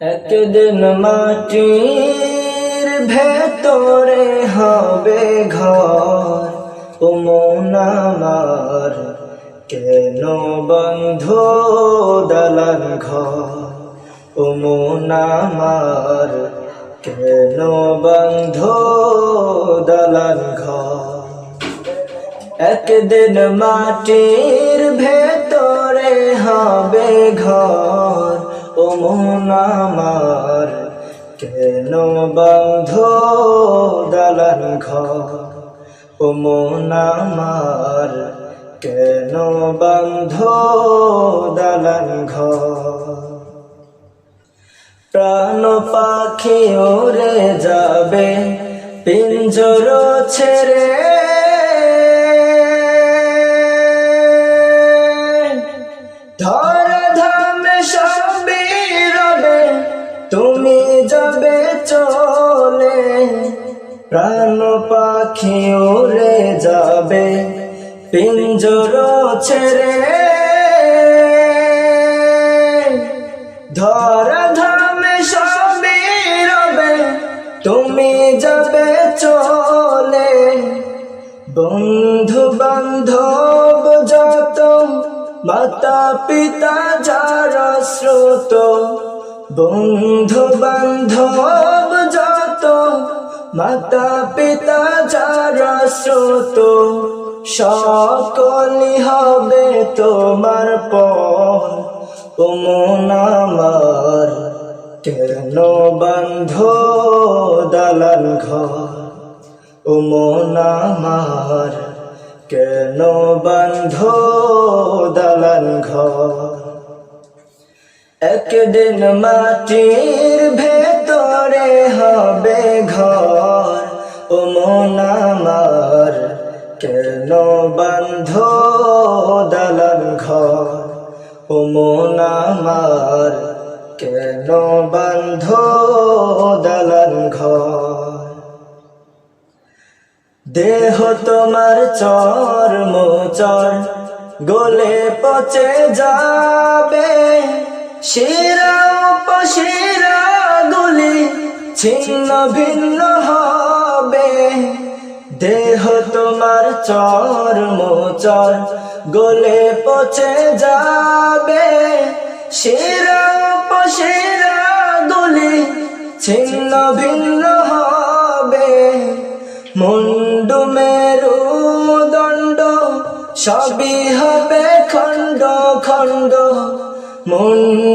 একদিন মাটির ভেতরে হবে ঘর। ও মন আমার কেন বন্ধ দালান ঘর? ও মন আমার কেন বন্ধ দালান ঘর? একদিন মাটির ভেতরে হবে ঘর। মন কেন বন্ধ দালান ঘর? ও কেন বন্ধ দালান ঘর? প্রাণ পাখি ওরে যাবে, পিঞ্জর ছেড়ে প্রাণ পাখি উড়ে যাবে, পিঞ্জর ছেড়ে। ধর ধামে সবই রবে, তুমি যাবে চলে। বন্ধু বান্ধব যত মাতা পিতা যার স্রোত বন্ধু বান্ধব মাতা পিতা যারা স্রোত সকলি হবে তোমার পর। আমার কেন বন্ধ দালান ঘর? আমার কেন বন্ধ দালান ঘর? একদিন মাটির ভেতরে হবে ঘর। আমার কেন বন্ধ দালান ঘর? ও মন আমার, কেন বন্ধ দালান ঘর? দেহ তোমার চর মোচর গলে পচে যাবে। শিরা উপশিরা গুলি ছিন্ন ভিন্ন হবে দেহ তোমার চর মোচর, গলে পচে যাবে। শিরা উপশিরা গুলি ছিন্ন ভিন্ন হবে। মুন্ডু মেরু দণ্ড সবই হবে খণ্ড খণ্ড। মুন্ডু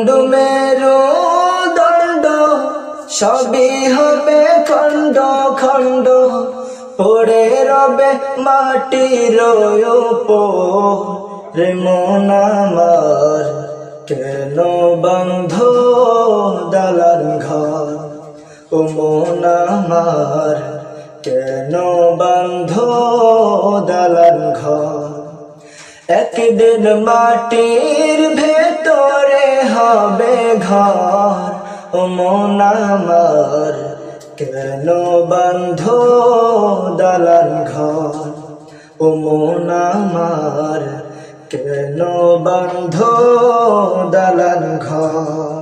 সবই হবে খণ্ড খণ্ড, পড়ে রবে মাটির রে মন আমার, কেন বন্ধ দালান ঘর? ও মন আমার, কেন বন্ধ দালান ঘর? একদিন মাটির ভেতরে হবে ঘর। ও মন আমার কেন বন্ধ দালাল ঘর? ও মন আমার কেন বন্ধ দালাল ঘর?